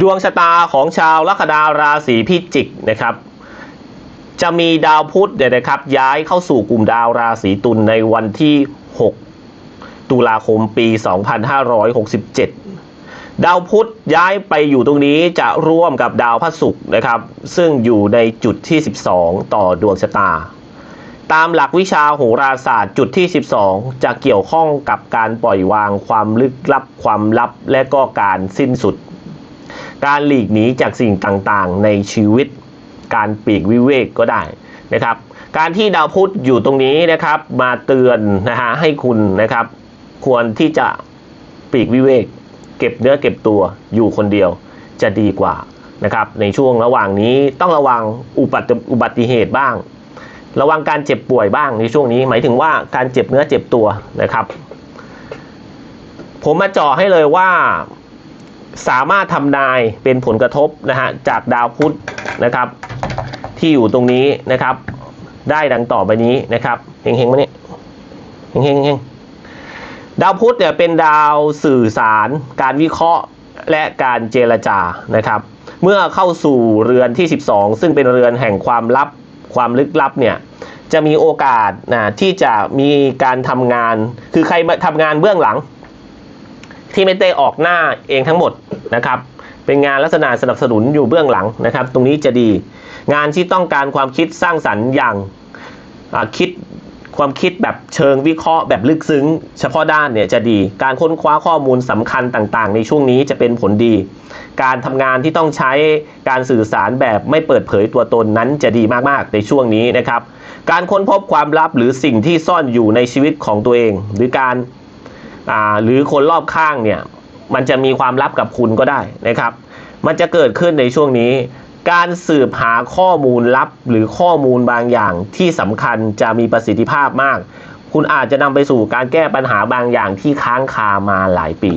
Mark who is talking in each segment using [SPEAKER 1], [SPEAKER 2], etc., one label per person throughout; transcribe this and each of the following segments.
[SPEAKER 1] ดวงชะตาของชาวลัคนาราศีพิจิกนะครับจะมีดาวพุธเนี่ยนะครับย้ายเข้าสู่กลุ่มดาวราศีตุลในวันที่ 6 ตุลาคมปี 2567 ดาวพุธย้ายไปอยู่ตรงนี้จะร่วมกับดาวพระศุกร์นะครับ ซึ่งอยู่ในจุดที่ 12 ต่อดวงชะตา ตามหลักวิชาโหราศาสตร์จุดที่ 12 จะเกี่ยวข้องกับการปล่อยวางความลึกลับความลับและก็การสิ้นสุด การหลีกหนีจากสิ่งต่างๆ ในชีวิต การปีกวิเวกก็ได้นะครับ การที่ดาวพุธอยู่ตรงนี้นะครับ มาเตือนนะฮะให้คุณนะครับ ควรที่จะปีกวิเวก เก็บเนื้อเก็บตัวอยู่คนเดียวจะดีกว่านะครับ ในช่วงระหว่างนี้ต้องระวังอุบัติอุบัติเหตุบ้าง ระวังการเจ็บป่วยบ้างในช่วงนี้ หมายถึงว่าการเจ็บเนื้อเจ็บตัวนะครับ ผมมาจาะให้เลยว่า สามารถทำนายเป็นผลกระทบนะฮะจากดาวพุธนะครับ ที่อยู่ตรงนี้นะครับ ได้ดังต่อไปนี้นะครับเฮงๆมาเนี่ยเฮงๆเฮงดาวพุธเนี่ยเป็นดาวสื่อสาร การวิเคราะห์และการเจรจานะครับ เมื่อเข้าสู่เรือนที่ 12 ซึ่งเป็นเรือนแห่งความลับความลึกลับเนี่ยจะมีโอกาสนะที่จะมีการทำงาน คือใครมาทำงานเบื้องหลัง ที่ไม่ได้ออกหน้าเองทั้งหมดนะครับ เป็นงานลักษณะสนับสนุนอยู่เบื้องหลังนะครับ ตรงนี้จะดี งานที่ต้องการความคิดสร้างสรรค์อย่างคิดความคิดแบบเชิงวิเคราะห์แบบลึกซึ้ง เฉพาะด้านเนี่ยจะดี การค้นคว้าข้อมูลสำคัญต่างๆ ในช่วงนี้จะเป็นผลดี การทำงานที่ต้องใช้การสื่อสารแบบไม่เปิดเผยตัวตนนั้นจะดีมากๆในช่วงนี้นะครับ การค้นพบความลับหรือสิ่งที่ซ่อนอยู่ในชีวิตของตัวเอง หรือการ หรือคนรอบข้างเนี่ยมันจะมีความลับกับคุณก็ได้นะครับ มันจะเกิดขึ้นในช่วงนี้ การสืบหาข้อมูลลับหรือข้อมูลบางอย่างที่สำคัญจะมีประสิทธิภาพมาก คุณอาจจะนำไปสู่การแก้ปัญหาบางอย่างที่ค้างคามาหลายปี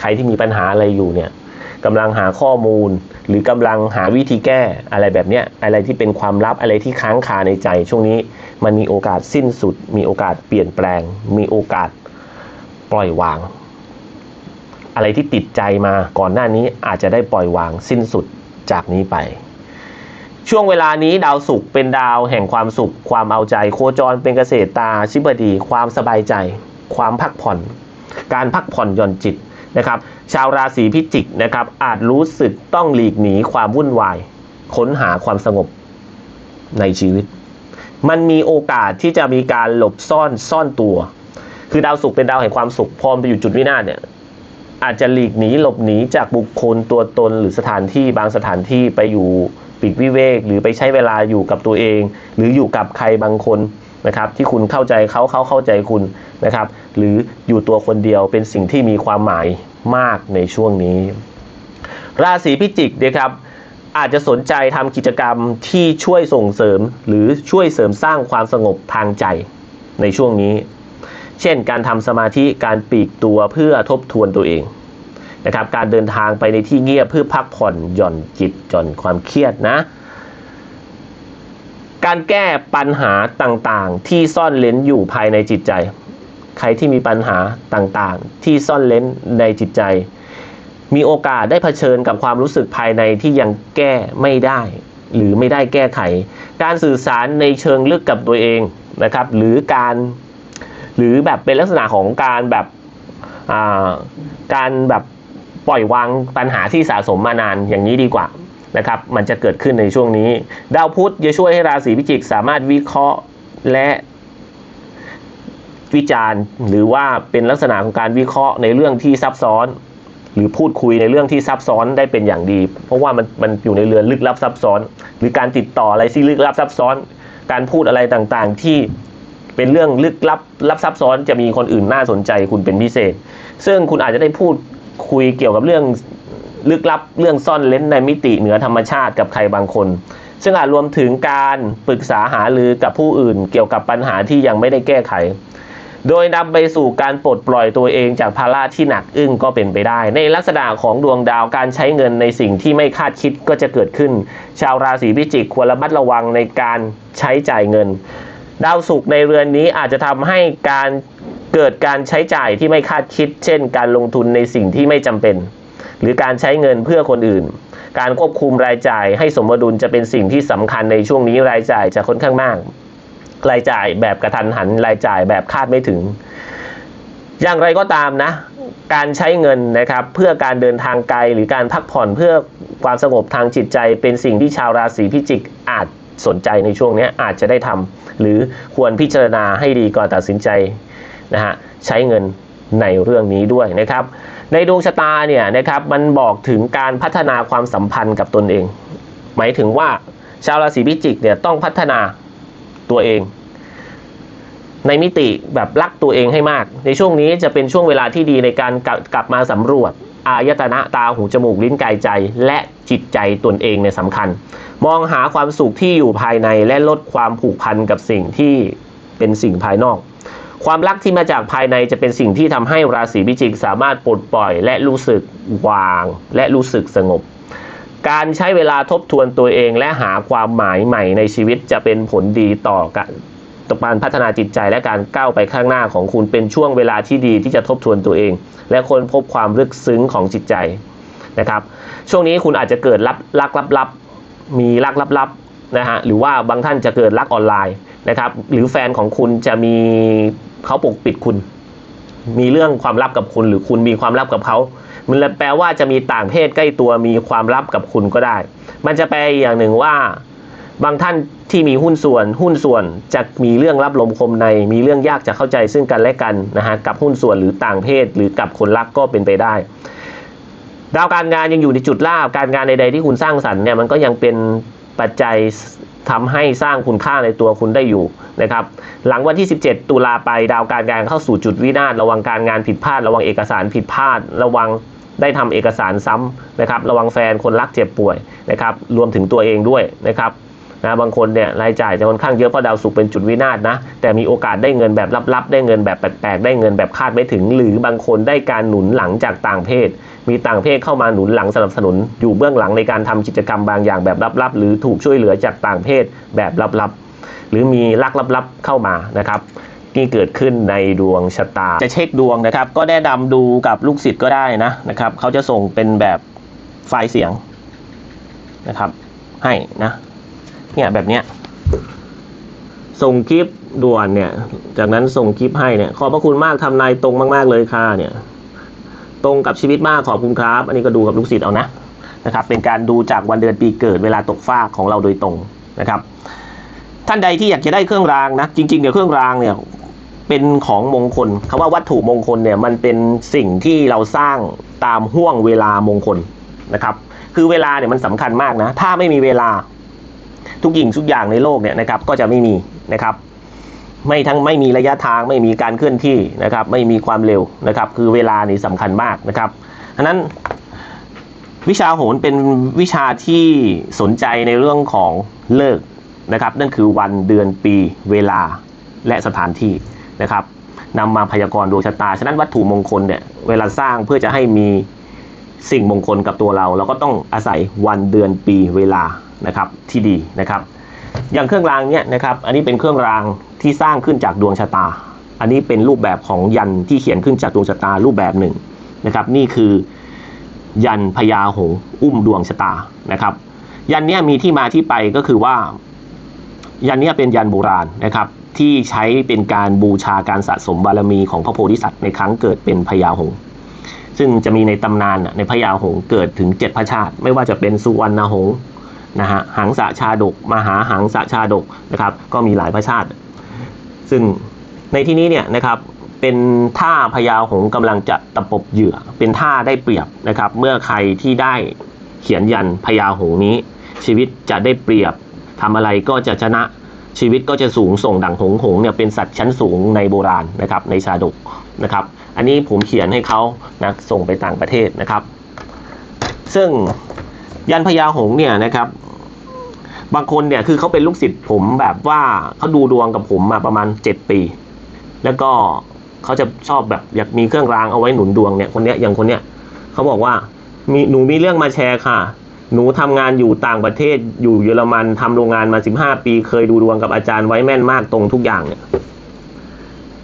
[SPEAKER 1] ใครที่มีปัญหาอะไรอยู่เนี่ยกำลังหาข้อมูล หรือกำลังหาวิธีแก้อะไรแบบเนี้ยอะไรที่เป็นความลับอะไรที่ค้างคาในใจ ช่วงนี้มันมีโอกาสสิ้นสุด มีโอกาสเปลี่ยนแปลง มีโอกาส ปล่อยวาง อะไรที่ติดใจมาก่อนหน้านี้อาจจะได้ปล่อยวางสิ้นสุดจากนี้ไป ช่วงเวลานี้ดาวศุกร์เป็นดาวแห่งความสุข ความเอาใจ โคจรเป็นเกษตรตาชิบดี ความสบายใจ ความพักผ่อน การพักผ่อนหย่อนจิตนะครับ ชาวราศีพิจิกนะครับ อาจรู้สึกต้องหลีกหนีความวุ่นวาย ค้นหาความสงบในชีวิต มันมีโอกาสที่จะมีการหลบซ่อนซ่อนตัว คือดาวศุกร์เป็นดาวแห่งความสุขพอมไปอยู่จุดวินาศเนี่ยอาจจะหลีกหนีหลบหนีจากบุคคลตัวตนหรือสถานที่บางสถานที่ไปอยู่ปีกวิเวก หรือไปใช้เวลาอยู่กับตัวเอง หรืออยู่กับใครบางคนนะครับที่คุณเข้าใจเขาเขาเข้าใจคุณนะครับ หรืออยู่ตัวคนเดียวเป็นสิ่งที่มีความหมายมากในช่วงนี้ ราศีพิจิกนะครับอาจจะสนใจทำกิจกรรมที่ช่วยส่งเสริม หรือช่วยเสริมสร้างความสงบทางใจในช่วงนี้ เช่น การทำสมาธิการปีกตัวเพื่อทบทวนตัวเองนะครับการเดินทางไปในที่เงียบเพื่อพักผ่อนหย่อนจิตหย่อนความเครียดนะ การแก้ปัญหาต่างๆ ที่ซ่อนเล้นอยู่ภายในจิตใจ ใครที่มีปัญหาต่างๆ ที่ซ่อนเล้นในจิตใจ มีโอกาสได้เผชิญกับความรู้สึกภายในที่ยังแก้ไม่ได้ หรือไม่ได้แก้ไข การสื่อสารในเชิงลึกกับตัวเองนะครับ หรือการ หรือแบบเป็นลักษณะของการแบบการแบบปล่อยวางปัญหาที่สะสมมานานอย่างนี้ดีกว่านะครับมันจะเกิดขึ้นในช่วงนี้ ดาวพุธจะช่วยให้ราศีพิจิกสามารถวิเคราะห์และวิจารณ์หรือว่าเป็นลักษณะของการวิเคราะห์ในเรื่องที่ซับซ้อน หรือพูดคุยในเรื่องที่ซับซ้อนได้เป็นอย่างดี เพราะว่ามันมันอยู่ในเรือนลึกลับซับซ้อน หรือการติดต่ออะไรที่ลึกลับซับซ้อน การพูดอะไรต่างๆ ที่ เป็นเรื่องลึกลับลับซับซ้อนจะมีคนอื่นน่าสนใจคุณเป็นพิเศษ ซึ่งคุณอาจจะได้พูดคุยเกี่ยวกับเรื่องลึกลับเรื่องซ่อนเล้นในมิติเหนือธรรมชาติกับใครบางคน ซึ่งอาจรวมถึงการปรึกษาหารือกับผู้อื่น เกี่ยวกับปัญหาที่ยังไม่ได้แก้ไข โดยนำไปสู่การปลดปล่อยตัวเองจากภาระที่หนักอึ้งก็เป็นไปได้ ในลักษณะของดวงดาวการใช้เงินในสิ่งที่ไม่คาดคิดก็จะเกิดขึ้น ชาวราศีพิจิกควรระมัดระวังในการใช้จ่ายเงิน ดาวศุกร์ในเรือนนี้อาจจะทำให้การเกิดการใช้จ่ายที่ไม่คาดคิด เช่น การลงทุนในสิ่งที่ไม่จำเป็น หรือการใช้เงินเพื่อคนอื่น การควบคุมรายจ่ายให้สมดุลจะเป็นสิ่งที่สำคัญในช่วงนี้รายจ่ายจะค่อนข้างมาก รายจ่ายแบบกระทันหันรายจ่ายแบบคาดไม่ถึง อย่างไรก็ตามนะ การใช้เงินนะครับเพื่อการเดินทางไกลหรือการพักผ่อนเพื่อความสงบทางจิตใจ เป็นสิ่งที่ชาวราศีพิจิกอาจ สนใจในช่วงนี้อาจจะได้ทำหรือควรพิจารณาให้ดีก่อนตัดสินใจนะฮะใช้เงินในเรื่องนี้ด้วยนะครับ ในดวงชะตาเนี่ยนะครับมันบอกถึงการพัฒนาความสัมพันธ์กับตนเอง หมายถึงว่าชาวราศีพิจิกเนี่ยต้องพัฒนาตัวเอง ในมิติแบบรักตัวเองให้มาก ในช่วงนี้จะเป็นช่วงเวลาที่ดีในการกลับกลับมาสำรวจ อายตนะตาหูจมูกลิ้นกายใจ และจิตใจตนเองในยสำคัญ มองหาความสุขที่อยู่ภายในและลดความผูกพันกับสิ่งที่เป็นสิ่งภายนอก ความรักที่มาจากภายในจะเป็นสิ่งที่ทำให้ราศีพิจิกสามารถปลดปล่อย และรู้สึกวาง และรู้สึกสงบ การใช้เวลาทบทวนตัวเองและหาความหมายใหม่ในชีวิตจะเป็นผลดีต่อ การการพัฒนาจิตใจและการก้าวไปข้างหน้าของคุณเป็นช่วงเวลาที่ดีที่จะทบทวนตัวเอง และค้นพบความลึกซึ้งของจิตใจนะครับ ช่วงนี้คุณอาจจะเกิดรับรักลับๆมีรักลับๆนะฮะหรือว่าบางท่านจะเกิดรักออนไลน์นะครับหรือแฟนของคุณจะมีเขาปกปิดคุณ มีเรื่องความลับกับคุณ หรือคุณมีความลับกับเขา มันแปลว่าจะมีต่างเพศใกล้ตัวมีความลับกับคุณก็ได้ มันจะแปลอย่างหนึ่งว่า บางท่านที่มีหุ้นส่วน หุ้นส่วนจะมีเรื่องรับลมคมใน มีเรื่องยากจะเข้าใจซึ่งกันและกันนะฮะกับหุ้นส่วนหรือต่างเพศ หรือกับคนรักก็เป็นไปได้ดาวการงานยังอยู่ในจุดลาบการงานใดๆที่คุณสร้างสรรค์เนี่ยมันก็ยังเป็นปัจจัยทำให้สร้างคุณค่าในตัวคุณได้อยู่นะครับ หลังวันที่ 17 ตุลาไปดาวการงานเข้าสู่จุดวินาศระวังการงานผิดพลาด ระวังเอกสารผิดพลาด ระวังได้ทำเอกสารซ้ำนะครับ ระวังแฟนคนรักเจ็บป่วยนะครับ รวมถึงตัวเองด้วยนะครับ นะบางคนเนี่ยรายจ่ายจะค่อนข้างเยอะเพราะดาวศุกร์เป็นจุดวินาศนะ แต่มีโอกาสได้เงินแบบลับๆ ได้เงินแบบแปลกๆ ได้เงินแบบคาดไม่ถึง หรือบางคนได้การหนุนหลังจากต่างเพศ มีต่างเพศเข้ามาหนุนหลังสนับสนุน อยู่เบื้องหลังในการทำกิจกรรมบางอย่างแบบลับๆ หรือถูกช่วยเหลือจากต่างเพศแบบลับๆ หรือมีลักลับๆเข้ามานะครับนี่เกิดขึ้นในดวงชะตา จะเช็คดวงนะครับ ก็แนะนำดูกับลูกศิษย์ก็ได้นะนะครับเขาจะส่งเป็นแบบไฟล์เสียงนะครับให้นะ เนี่ยแบบเนี้ยส่งคลิปด่วนเนี่ย จากนั้นส่งคลิปให้เนี่ย ขอบพระคุณมากทำนายตรงมาก ๆ เลยค่ะเนี่ย ตรงกับชีวิตมากขอบคุณครับ อันนี้ก็ดูกับลูกศิษย์เอานะนะครับ เป็นการดูจากวันเดือนปีเกิดเวลาตกฟ้าของเราโดยตรงนะครับ ท่านใดที่อยากจะได้เครื่องรางนะ จริง ๆ เดี๋ยวเครื่องรางเนี่ยเป็นของมงคลคำว่าวัตถุมงคลเนี่ยมันเป็นสิ่งที่เราสร้างตามห่วงเวลามงคลนะครับ คือเวลาเนี่ยมันสำคัญมากนะ ถ้าไม่มีเวลา ทุกอย่างทุกอย่างในโลกเนี่ยนะครับก็จะไม่มีนะครับไม่ทั้งไม่มีระยะทางไม่มีการเคลื่อนที่นะครับไม่มีความเร็วนะครับคือเวลานี่สำคัญมากนะครับฉะนั้นวิชาโหรเป็นวิชาที่สนใจในเรื่องของเลิกนะครับนั่นคือวันเดือนปีเวลาและสถานที่นะครับนำมาพยากรณ์ดวงชะตา ฉะนั้นวัตถุมงคลเนี่ยเวลาสร้างเพื่อจะให้มีสิ่งมงคลกับตัวเรา เราก็ต้องอาศัยวันเดือนปีเวลา นะครับที่ดีนะครับ อย่างเครื่องรางเนี่ยนะครับ อันนี้เป็นเครื่องรางที่สร้างขึ้นจากดวงชะตา อันนี้เป็นรูปแบบของยันที่เขียนขึ้นจากดวงชะตารูปแบบหนึ่งนะครับ นี่คือยันพญาหงอุ้มดวงชะตานะครับ ยันเนี้ยมีที่มาที่ไปก็คือว่า ยันเนี้ยเป็นยันโบราณนะครับ ที่ใช้เป็นการบูชาการสะสมบารมีของพระโพธิสัตว์ในครั้งเกิดเป็นพญาหงซึ่งจะมีในตำนานในพญาหงเกิดถึงเจ็ดพระชาติ ไม่ว่าจะเป็นสุวรรณหง นะฮะหังสะชาดกมหาหังสะชาดกนะครับ ก็มีหลายพระชาติ ซึ่งในที่นี้เนี่ยนะครับเป็นท่าพญาหงส์กำลังจะตะปบเหยื่อ เป็นท่าได้เปรียบนะครับ เมื่อใครที่ได้เขียนยันพญาหงนี้ ชีวิตจะได้เปรียบทำอะไรก็จะชนะชีวิตก็จะสูงส่งดังหงหงเนี่ยเป็นสัตว์ชั้นสูงในโบราณนะครับในชาดกนะครับ อันนี้ผมเขียนให้เขานะส่งไปต่างประเทศนะครับ ซึ่ง ยันพญาหงเนี่ยนะครับ บางคนเนี่ยคือเขาเป็นลูกศิษย์ผมแบบว่าเขาดูดวงกับผมมาประมาณเจ็ดปี แล้วก็เขาจะชอบแบบอยากมีเครื่องรางเอาไว้หนุนดวงเนี่ยคนเนี้ยอย่างคนเนี้ยเขาบอกว่ามีหนูมีเรื่องมาแชร์ค่ะ หนูทำงานอยู่ต่างประเทศอยู่เยอรมันทำโรงงานมาสิบห้าปี เคยดูดวงกับอาจารย์ไว้แม่นมากตรงทุกอย่างเนี่ย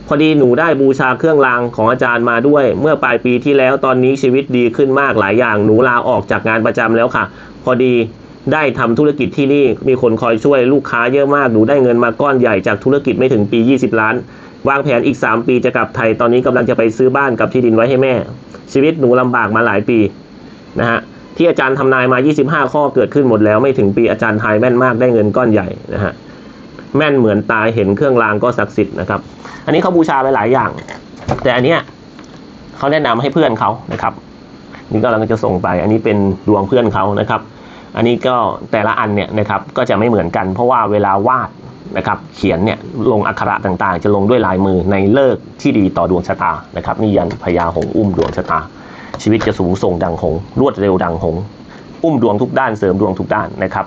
[SPEAKER 1] พอดีหนูได้บูชาเครื่องรางของอาจารย์มาด้วย เมื่อปลายปีที่แล้วตอนนี้ชีวิตดีขึ้นมากหลายอย่างหนูลาออกจากงานประจำแล้วค่ะ พอดีได้ทำธุรกิจที่นี่มีคนคอยช่วยลูกค้าเยอะมากหนูได้เงินมาก้อนใหญ่จากธุรกิจไม่ถึงปี 20 ล้าน วางแผนอีก 3 ปีจะกลับไทยตอนนี้กำลังจะไปซื้อบ้านกับที่ดินไว้ให้แม่ ชีวิตหนูลำบากมาหลายปีนะฮะที่อาจารย์ทำนายมา 25 ข้อเกิดขึ้นหมดแล้วไม่ถึงปีอาจารย์ทายแม่นมากได้เงินก้อนใหญ่นะฮะ แม่นเหมือนตายเห็นเครื่องรางก็ศักดิ์สิทธิ์นะครับ อันนี้เขาบูชาไปหลายอย่าง แต่อันเนี้ยเขาแนะนำให้เพื่อนเขานะครับ นี่กำลังจะส่งไป อันนี้เป็นดวงเพื่อนเขานะครับ อันนี้ก็แต่ละอันเนี่ยนะครับก็จะไม่เหมือนกัน เพราะว่าเวลาวาดนะครับเขียนเนี่ยลงอักขระต่างๆ จะลงด้วยลายมือในเลิกที่ดีต่อดวงชะตานะครับนี่ยันพญาหงอุ้มดวงชะตา ชีวิตจะสูงส่งดังหงรวดเร็วดังหง อุ้มดวงทุกด้านเสริมดวงทุกด้านนะครับ